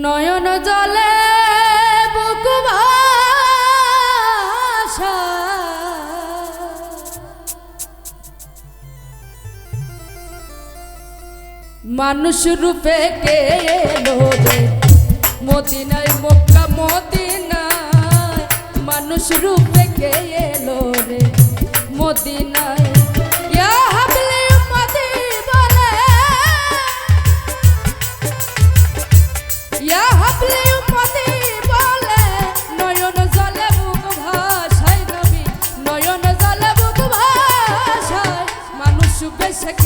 নয়ন জলে মানুষ রূপে কে এলো রে? মদিনায় মক্কা মানুষ রূপে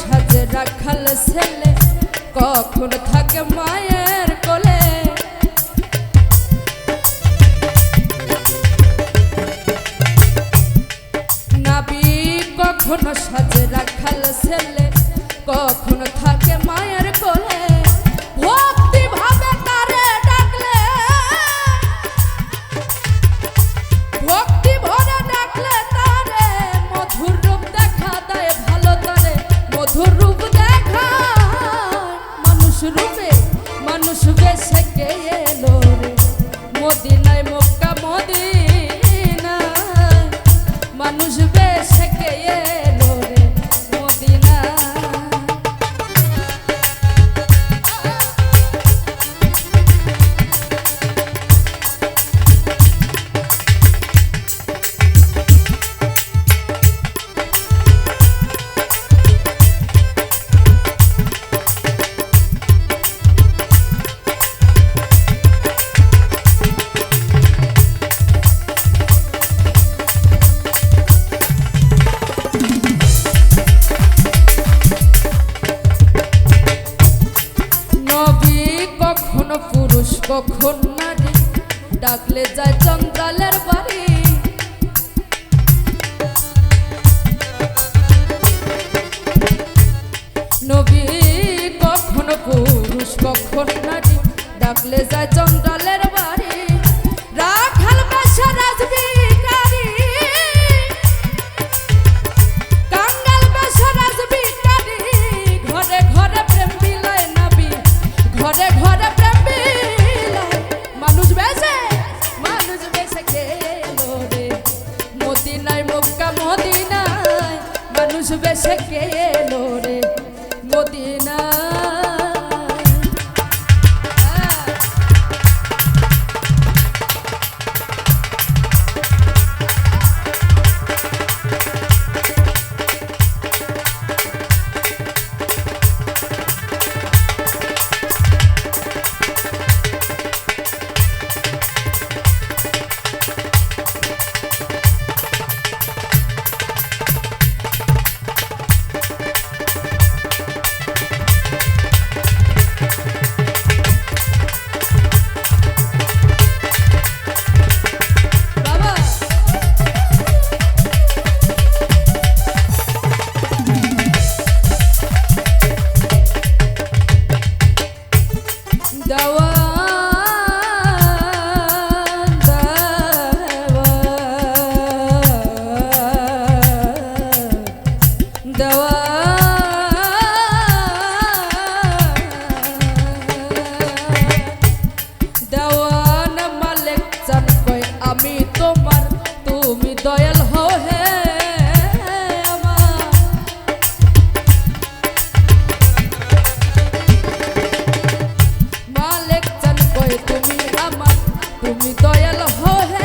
সাজে রাখাল ছেলে, কখনো থাকে মায়ের কোলে? নাবি কখনো সাজে রাখাল ছেলে, কখনো থাকে মায়ের কোলে? কখন নারী ডাকলে যায় চন্দ্রালের বাড়ি? নবী কখন পুরুষ কখন নারী? ডাকলে যায় চন্দ্রালের মানুষ বেশে গেলো রে? দয়াল হো